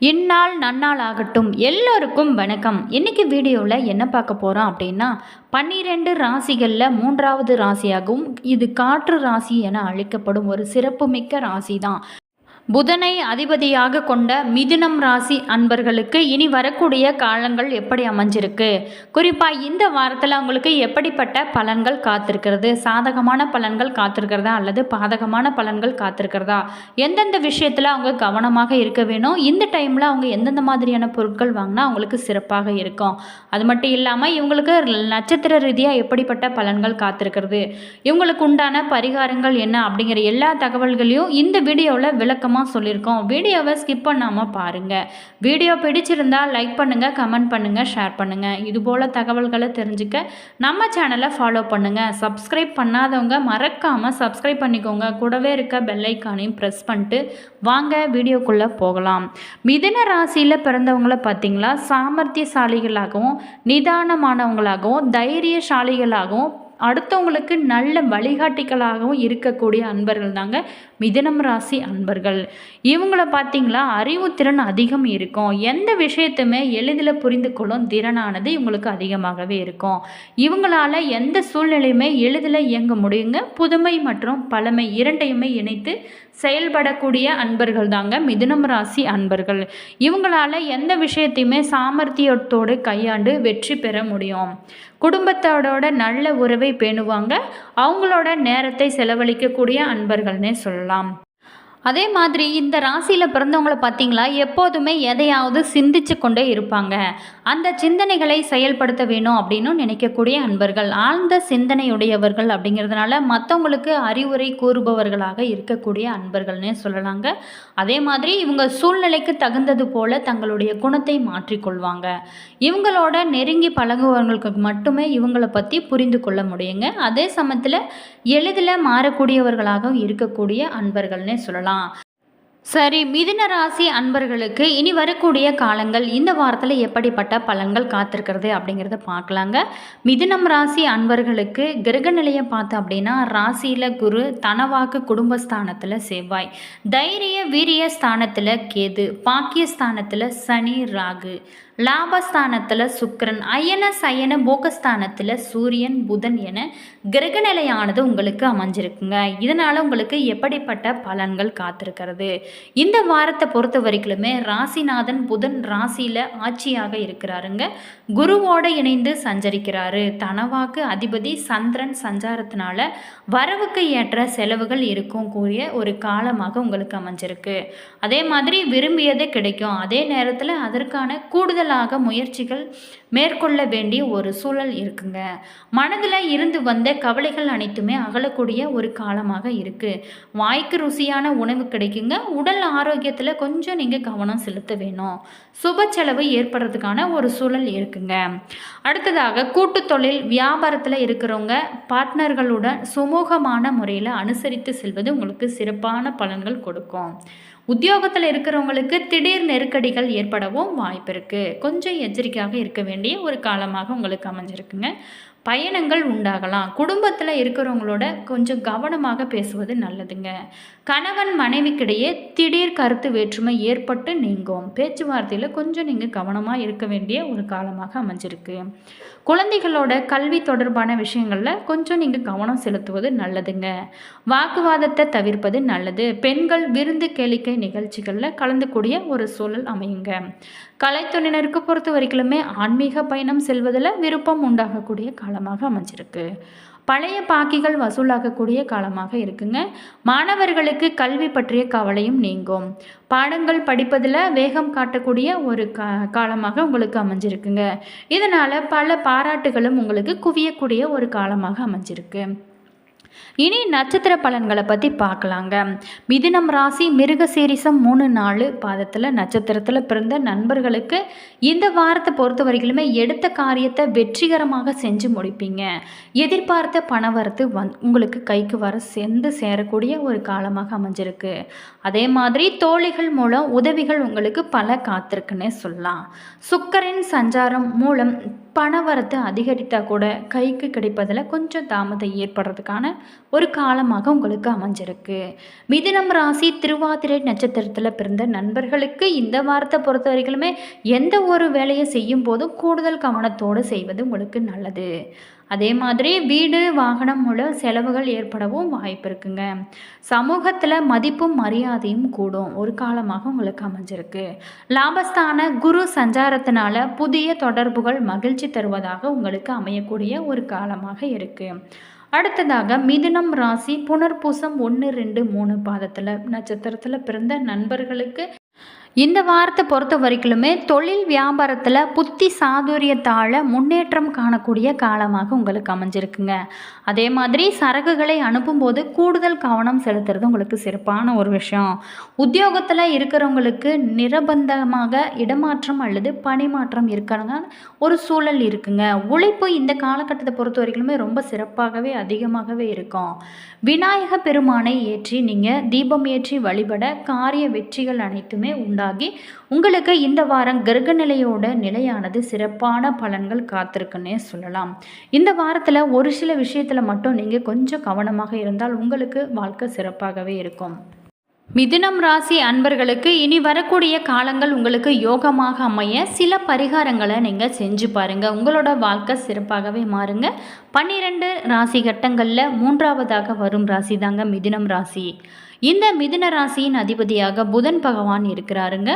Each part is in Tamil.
இந்நாள் நன்னாள் ஆகட்டும். எல்லோருக்கும் வணக்கம். இன்னைக்கு வீடியோவில் என்ன பார்க்க போகிறோம் அப்படின்னா பன்னிரெண்டு ராசிகளில் மூன்றாவது ராசியாகவும் இது காற்று ராசி என அழைக்கப்படும் ஒரு சிறப்புமிக்க ராசி தான் புதனை அதிபதியாக கொண்ட மிதுனம் ராசி அன்பர்களுக்கு இனி வரக்கூடிய காலங்கள் எப்படி அமைஞ்சிருக்கு? குறிப்பாக இந்த வாரத்தில் அவங்களுக்கு எப்படிப்பட்ட பலன்கள் காத்திருக்கிறது? சாதகமான பலன்கள் காத்திருக்கிறதா? அல்லது பாதகமான பலன்கள் காத்திருக்கிறதா? எந்தெந்த விஷயத்தில் அவங்க கவனமாக இருக்க வேணும்? இந்த டைமில் அவங்க எந்தெந்த மாதிரியான பொருட்கள் வாங்கினா அவங்களுக்கு சிறப்பாக இருக்கும்? அது மட்டும் இல்லாமல் இவங்களுக்கு நட்சத்திர ரீதியாக எப்படிப்பட்ட பலன்கள் காத்திருக்கிறது? இவங்களுக்கு உண்டான பரிகாரங்கள் என்ன? அப்படிங்கிற எல்லா தகவல்களையும் இந்த வீடியோவில் விளக்கமாக சொல்லியிருக்கோம். வீடியோவை ஸ்கிப் பண்ணாமல் பாருங்கள் வீடியோ பிடிச்சிருந்தால் லைக் பண்ணுங்கள் கமெண்ட் பண்ணுங்கள் ஷேர் பண்ணுங்கள் இதுபோல் தகவல்களை தெரிஞ்சுக்க நம்ம சேனலை ஃபாலோ பண்ணுங்கள் சப்ஸ்கிரைப் பண்ணாதவங்க மறக்காமல் சப்ஸ்கிரைப் பண்ணிக்கோங்க. கூடவே இருக்க பெல்லைக்கானையும் ப்ரெஸ் பண்ணிட்டு வாங்க வீடியோக்குள்ளே போகலாம். மிதுன ராசியில் பிறந்தவங்கள பார்த்தீங்களா? சாமர்த்தியசாலிகளாகவும் நிதானமானவங்களாகவும் தைரியசாலிகளாகவும் அடுத்தவங்களுக்கு நல்ல வழிகாட்டிகளாகவும் இருக்கக்கூடிய அன்பர்கள் தாங்க மிதனம் ராசி அன்பர்கள். இவங்கள பார்த்தீங்களா அறிவுத்திறன் அதிகம் இருக்கும். எந்த விஷயத்தையுமே எளிதில் புரிந்து கொள்ளும் திறனானது இவங்களுக்கு அதிகமாகவே இருக்கும். இவங்களால எந்த சூழ்நிலையுமே எளிதில் இயங்க முடியுங்க. புதுமை மற்றும் பழமை இரண்டையுமே இணைத்து செயல்படக்கூடிய அன்பர்கள் தாங்க மிதுனம் ராசி அன்பர்கள். இவங்களால எந்த விஷயத்தையுமே சாமர்த்தியத்தோடு கையாண்டு வெற்றி பெற முடியும். குடும்பத்தோட நல்ல உறவை பேணுவாங்க. அவங்களோட நேரத்தை செலவழிக்கக்கூடிய அன்பர்கள்னே சொல்லலாம். அதே மாதிரி இந்த ராசியில் பிறந்தவங்கள பார்த்தீங்களா? எப்போதுமே எதையாவது சிந்திச்சு கொண்டே இருப்பாங்க. அந்த சிந்தனைகளை செயல்படுத்த வேணும் அப்படின்னு நினைக்கக்கூடிய அன்பர்கள். ஆழ்ந்த சிந்தனையுடையவர்கள் அப்படிங்கிறதுனால மற்றவங்களுக்கு அறிவுரை கூறுபவர்களாக இருக்கக்கூடிய அன்பர்கள்னே சொல்லலாங்க. அதே மாதிரி இவங்க சூழ்நிலைக்கு தகுந்தது போல தங்களுடைய குணத்தை மாற்றிக்கொள்வாங்க. இவங்களோட நெருங்கி பழகுவவங்களுக்கு மட்டுமே இவங்களை பற்றி புரிந்து கொள்ள முடியுங்க. அதே சமயத்தில் எளிதில் மாறக்கூடியவர்களாகவும் இருக்கக்கூடிய அன்பர்கள்னே சொல்லலாம். சரி மிதுன ராசி அன்பர்களுக்கு இனி வரக்கூடிய காலங்கள் இந்த வாரத்தில் எப்படிப்பட்ட பலன்கள் காத்திருக்கிறது அப்படிங்கிறத பார்க்கலாங்க. மிதுனம் ராசி அன்பர்களுக்கு கிரக நிலையை பார்த்தோம் அப்படின்னா ராசியில் குரு தனவாக்கு குடும்பஸ்தானத்தில் செவ்வாய். தைரிய வீரிய ஸ்தானத்தில் கேது பாக்கியஸ்தானத்தில் சனி ராகு. லாபஸ்தானத்தில் சுக்கரன் அயன சயன போகஸ்தானத்தில் சூரியன் புதன் என கிரகநிலையானது உங்களுக்கு அமைஞ்சிருக்குங்க. இதனால் உங்களுக்கு எப்படிப்பட்ட பலன்கள் காத்திருக்கிறது? இந்த வாரத்தை பொறுத்த வரைக்குமே ராசிநாதன் புதன் ராசியில் ஆட்சியாக இருக்கிறாருங்க. குருவோடு இணைந்து சஞ்சரிக்கிறாரு. தனவாக்கு அதிபதி சந்திரன் சஞ்சாரத்தினால வரவுக்கு ஏற்ற செலவுகள் இருக்கும் கூடிய ஒரு காலமாக உங்களுக்கு அமைஞ்சிருக்கு. அதே மாதிரி விரும்பியதே கிடைக்கும். அதே நேரத்தில் அதற்கான கூடுதல் கூடுதலாக முயற்சிகள் மேற்கொள்ள வேண்டிய ஒரு சூழல் இருக்குங்க. மனதில் இருந்து வந்த கவலைகள் அனைத்துமே அகலக்கூடிய ஒரு காலமாக இருக்குது வாய்க்கு ருசியான உணவு கிடைக்குங்க. உடல் ஆரோக்கியத்தில் கொஞ்சம் நீங்கள் கவனம் செலுத்த வேணும். சுப செலவு ஏற்படுறதுக்கான ஒரு சூழல் இருக்குங்க. அடுத்ததாக கூட்டு தொழில் வியாபாரத்தில் இருக்கிறவங்க பார்ட்னர்களுடன் சுமூகமான முறையில் அனுசரித்து செல்வது உங்களுக்கு சிறப்பான பலன்கள் கொடுக்கும். உத்தியோகத்தில் இருக்கிறவங்களுக்கு திடீர் நெருக்கடிகள் ஏற்படவும் வாய்ப்பு இருக்குது கொஞ்சம் எச்சரிக்கையாக இருக்க வேண்டிய ஒரு காலமாக உங்களுக்கு அமைஞ்சிருக்குங்க. பயணங்கள் உண்டாகலாம். குடும்பத்தில் இருக்கிறவங்களோட கொஞ்சம் கவனமாக பேசுவது நல்லதுங்க. கணவன் மனைவிக்கிடையே திடீர் கருத்து வேற்றுமை ஏற்பட்டு நீங்கும். பேச்சுவார்த்தையில் கொஞ்சம் நீங்கள் கவனமாக இருக்க வேண்டிய ஒரு காலமாக அமைஞ்சிருக்கு. குழந்தைகளோட கல்வி தொடர்பான விஷயங்களில் கொஞ்சம் நீங்கள் கவனம் செலுத்துவது நல்லதுங்க. வாக்குவாதத்தை தவிர்ப்பது நல்லது. பெண்கள் விருந்து கேளிக்கை நிகழ்ச்சிகளில் கலந்துக்கூடிய ஒரு சூழல் அமையுங்க. கலைத்துறையினருக்கு பொறுத்த வரைக்குமே ஆன்மீக பயணம் செல்வதில் விருப்பம் உண்டாகக்கூடிய காலமாக அமைஞ்சிருக்கு. பழைய பாக்கிகள் வசூலாகக்கூடிய காலமாக இருக்குங்க. மாணவர்களுக்கு கல்வி பற்றிய கவலையும் நீங்கும். பாடங்கள் படிப்பதில் வேகம் காட்டக்கூடிய ஒரு கா காலமாக உங்களுக்கு அமைஞ்சிருக்குங்க. இதனால் பல பாராட்டுகளும் உங்களுக்கு குவியக்கூடிய ஒரு காலமாக அமைஞ்சிருக்கு. இனி நட்சத்திர பலன்களை பற்றி பார்க்கலாங்க. மிதுனம் ராசி மிருகசீரிசம் மூணு நாலு பாதத்தில் நட்சத்திரத்தில் பிறந்த நண்பர்களுக்கு இந்த வாரத்தை பொறுத்த வரைக்குமே எடுத்த காரியத்தை வெற்றிகரமாக செஞ்சு முடிப்பீங்க. எதிர்பார்த்த பணவரத்து வந் உங்களுக்கு கைக்கு வர சேர்ந்து சேரக்கூடிய ஒரு காலமாக அமைஞ்சிருக்கு. அதே மாதிரி தோழிகள் மூலம் உதவிகள் உங்களுக்கு பல காத்திருக்குன்னே சொல்லலாம். சுக்கரின் சஞ்சாரம் மூலம் பணவரத்து அதிகரித்தால் கூட கைக்கு கிடைப்பதில் கொஞ்சம் தாமதம் ஏற்படுறதுக்கான ஒரு காலமாக உங்களுக்கு அமைஞ்சிருக்கு. மிதினம் ராசி திருவாதிரை நட்சத்திரத்தில் பிறந்த நண்பர்களுக்கு இந்த வாரத்தை பொறுத்த வரைக்குமே எந்த ஒரு வேலையை செய்யும் போதும் கூடுதல் கவனத்தோடு செய்வது உங்களுக்கு நல்லது. அதே மாதிரி வீடு வாகனம் மூலம் செலவுகள் ஏற்படவும் வாய்ப்பு இருக்குங்க. சமூகத்தில் மதிப்பும் மரியாதையும் கூடும். ஒரு காலமாக உங்களுக்கு அமைஞ்சிருக்கு. லாபஸ்தான குரு சஞ்சாரத்தினால புதிய தொடர்புகள் மகிழ்ச்சி தருவதாக உங்களுக்கு அமையக்கூடிய ஒரு காலமாக இருக்குது அடுத்ததாக மிதுனம் ராசி புனர்பூசம் ஒன்று ரெண்டு மூணு பாதத்தில் நட்சத்திரத்தில் பிறந்த நண்பர்களுக்கு இந்த வாரத்தை பொறுத்த வரைக்குமே தொழில் வியாபாரத்தில் புத்தி சாதுரியத்தால் முன்னேற்றம் காணக்கூடிய காலமாக உங்களுக்கு அமைஞ்சிருக்குங்க. அதே மாதிரி சரக்குகளை அனுப்பும்போது கூடுதல் கவனம் செலுத்துறது உங்களுக்கு சிறப்பான ஒரு விஷயம். உத்தியோகத்தில் இருக்கிறவங்களுக்கு நிரபந்தமாக இடமாற்றம் அல்லது பணிமாற்றம் இருக்கிறங்க ஒரு சூழல் இருக்குங்க. உழைப்பு இந்த காலகட்டத்தை பொறுத்த வரைக்குமே ரொம்ப சிறப்பாகவே அதிகமாகவே இருக்கும். விநாயக பெருமானை ஏற்றி நீங்கள் தீபம் ஏற்றி வழிபட காரிய வெற்றிகள் அனைத்துமே உண்டாகி உங்களுக்கு இந்த வாரம் கிரக நிலையோட நிலையானது சிறப்பான பலன்கள் காத்திருக்குன்னே சொல்லலாம். இந்த வாரத்தில் ஒரு சில விஷயத்தில் மட்டும் நீங்கள் கொஞ்சம் கவனமாக இருந்தால் உங்களுக்கு வாழ்க்கை சிறப்பாகவே இருக்கும். மிதுனம் ராசி அன்பர்களுக்கு இனி வரக்கூடிய காலங்கள் உங்களுக்கு யோகமாக அமைய சில பரிகாரங்களை நீங்கள் செஞ்சு பாருங்கள் உங்களோட வாழ்க்கை சிறப்பாகவே மாறுங்க. பன்னிரெண்டு ராசி கட்டங்களில் மூன்றாவதாக வரும் ராசி தாங்க மிதுனம் ராசி. இந்த மிதுன ராசியின் அதிபதியாக புதன் பகவான் இருக்கிறாருங்க.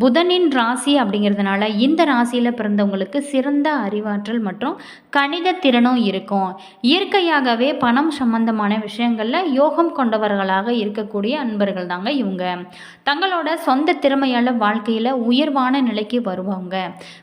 புதனின் ராசி அப்படிங்கிறதுனால இந்த ராசியில் பிறந்தவங்களுக்கு சிறந்த அறிவாற்றல் மற்றும் கணித திறனும் இருக்கும். இயற்கையாகவே பணம் சம்பந்தமான விஷயங்களில் யோகம் கொண்டவர்களாக இருக்கக்கூடிய அன்பர்கள் தாங்க இவங்க. தங்களோட சொந்த திறமையால் வாழ்க்கையில் உயர்வான நிலைக்கு வருவாங்க.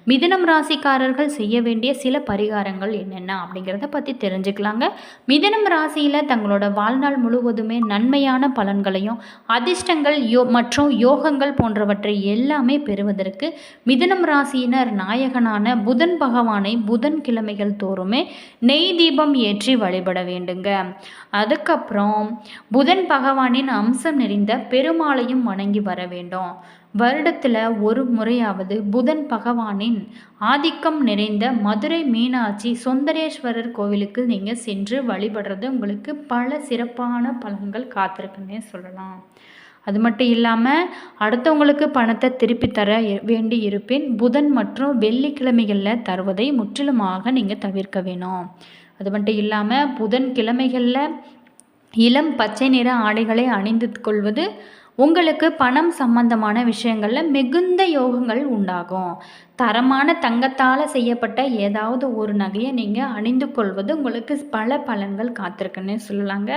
மிதுனம் ராசிக்காரர்கள் செய்ய வேண்டிய சில பரிகாரங்கள் என்னென்ன அப்படிங்கிறத பற்றி தெரிஞ்சுக்கலாங்க. மிதனம் ராசியில் தங்களோட வாழ்நாள் முழுவதுமே நன்மையான பலன்களையும் அதிர்ஷ்டங்கள் யோ மற்றும் யோகங்கள் போன்றவற்றை எல்லாமே பெறுவதற்கு மிதனம் ராசியினர் நாயகனான புதன் பகவானை புதன் கிழமைகள் தோறுமே நெய் தீபம் ஏற்றி வழிபட வேண்டுங்க. அதுக்கப்புறம் புதன் பகவானின் அம்சம் நிறைந்த பெருமாளையும் வணங்கி வர வேண்டும். வருடத்தில் ஒரு முறையாவது புதன் பகவானின் ஆதிக்கம் நிறைந்த மதுரை மீனாட்சி சுந்தரேஸ்வரர் கோவிலுக்கு நீங்கள் சென்று வழிபடுறது உங்களுக்கு பல சிறப்பான பலன்கள் காத்திருக்குன்னே சொல்லலாம். அது மட்டும் இல்லாமல் அடுத்தவங்களுக்கு பணத்தை திருப்பி தர வேண்டி இருப்பின் புதன் மற்றும் வெள்ளிக்கிழமைகளில் தருவதை முற்றிலுமாக நீங்கள் தவிர்க்க வேணும். அது மட்டும் இல்லாமல் புதன் கிழமைகளில் இளம் பச்சை நிற ஆடைகளை அணிந்து கொள்வது உங்களுக்கு பணம் சம்பந்தமான விஷயங்களில் மிகுந்த யோகங்கள் உண்டாகும். தரமான தங்கத்தால் செய்யப்பட்ட ஏதாவது ஒரு நகையை நீங்கள் அணிந்து கொள்வது உங்களுக்கு பல பலன்கள் காத்திருக்குன்னு சொல்லலாங்க.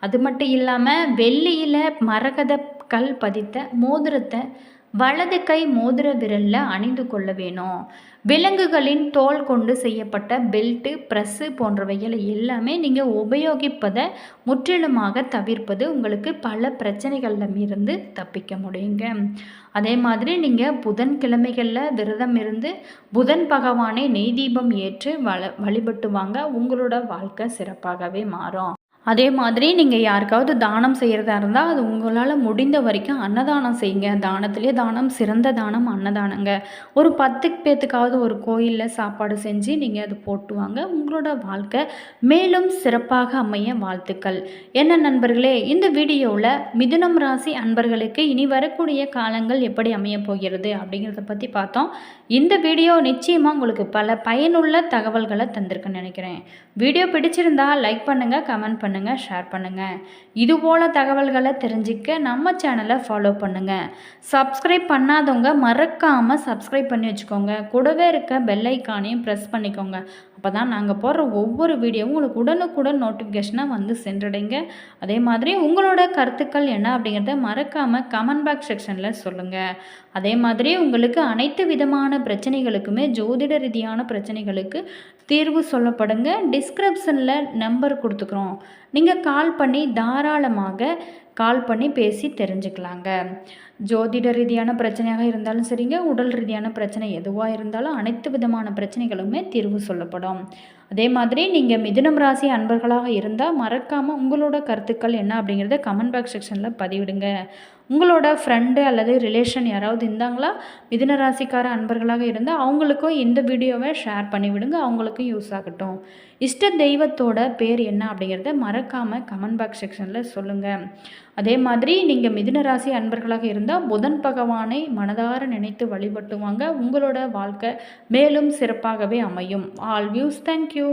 அது மட்டும் இல்லாமல் வெள்ளியில் மரகத கல் பதித்த மோதிரத்தை வலது கை மோதிர விரலில் அணிந்து கொள்ள வேணும். விலங்குகளின் தோல் கொண்டு செய்யப்பட்ட பெல்ட்டு ப்ரெஸ்ஸு போன்றவைகளை எல்லாமே நீங்கள் உபயோகிப்பதை முற்றிலுமாக தவிர்ப்பது உங்களுக்கு பல பிரச்சனைகளில் இருந்து தப்பிக்க முடியுங்க. அதே மாதிரி நீங்கள் புதன் கிழமைகளில் விரதம் இருந்து புதன் பகவானை நெய் தீபம் ஏற்று வள வழிபட்டு வாங்க உங்களோட வாழ்க்கை சிறப்பாகவே மாறும். அதே மாதிரி நீங்கள் யாருக்காவது தானம் செய்கிறதா இருந்தால் அது உங்களால் முடிந்த வரைக்கும் அன்னதானம் செய்யுங்க. தானத்திலே தானம் சிறந்த தானம் அன்னதானங்க. ஒரு பத்து பேத்துக்காவது ஒரு கோயிலில் சாப்பாடு செஞ்சு நீங்கள் அது போட்டுவாங்க உங்களோட வாழ்க்கை மேலும் சிறப்பாக அமைய வாழ்த்துக்கள். என்ன நண்பர்களே இந்த வீடியோவில் மிதுனம் ராசி அன்பர்களுக்கு இனி வரக்கூடிய காலங்கள் எப்படி அமைய போகிறது அப்படிங்கிறத பற்றி பார்த்தோம். இந்த வீடியோ நிச்சயமாக உங்களுக்கு பல பயனுள்ள தகவல்களை தந்திருக்குன்னு நினைக்கிறேன். வீடியோ பிடிச்சிருந்தா லைக் பண்ணுங்கள் கமெண்ட் பண்ணுங்கள் பண்ணுங்கள் ஷேர் பண்ணுங்கள் இதுபோல் தகவல்களை தெரிஞ்சிக்க நம்ம சேனலை ஃபாலோ பண்ணுங்கள் சப்ஸ்கிரைப் பண்ணாதவங்க மறக்காமல் சப்ஸ்கிரைப் பண்ணி வச்சுக்கோங்க. கூடவே இருக்க பெல் ஐக்கானையும் ப்ரெஸ் பண்ணிக்கோங்க. அப்போ தான் நாங்கள் போடுற ஒவ்வொரு வீடியோவும் உங்களுக்கு உடனுக்குடன் நோட்டிஃபிகேஷனாக வந்து சென்றடைங்க. அதே மாதிரி உங்களோட கருத்துக்கள் என்ன அப்படிங்கிறத மறக்காமல் கமெண்ட் பாக்ஸ் செக்ஷனில் சொல்லுங்கள் அதே மாதிரி உங்களுக்கு அனைத்து விதமான பிரச்சனைகளுக்குமே ஜோதிட ரீதியான பிரச்சனைகளுக்கு தீர்வு சொல்லப்படுங்க. டிஸ்கிரிப்ஷனில் நம்பர் கொடுத்துக்குறோம். நீங்கள் கால் பண்ணி தாராளமாக கால் பண்ணி பேசி தெரிஞ்சுக்கலாங்க. ஜோதிட ரீதியான பிரச்சனையாக இருந்தாலும் சரிங்க. உடல் ரீதியான பிரச்சனை எதுவாக இருந்தாலும் அனைத்து விதமான பிரச்சனைகளுமே தீர்வு சொல்லப்படும். அதே மாதிரி நீங்கள் மிதுனம் ராசி அன்பர்களாக இருந்தால் மறக்காமல் உங்களோட கருத்துக்கள் என்ன அப்படிங்கிறத கமெண்ட் பாக்ஸ் செக்ஷனில் பதிவிடுங்க. உங்களோட ஃப்ரெண்டு அல்லது ரிலேஷன் யாராவது இருந்தாங்களா மிதுன ராசிக்கார அன்பர்களாக இருந்தால் அவங்களுக்கும் இந்த வீடியோவை ஷேர் பண்ணிவிடுங்க அவங்களுக்கும் யூஸ் ஆகட்டும். இஷ்ட தெய்வத்தோட பேர் என்ன அப்படிங்கிறத மறக்காமல் கமெண்ட் பாக்ஸ் செக்ஷனில் சொல்லுங்கள் அதே மாதிரி நீங்கள் மிதுன ராசி அன்பர்களாக இருந்தால் புதன் பகவானை மனதார நினைத்து வழிபட்டுவாங்க. உங்களோட வாழ்க்கை மேலும் சிறப்பாகவே அமையும். All views thank you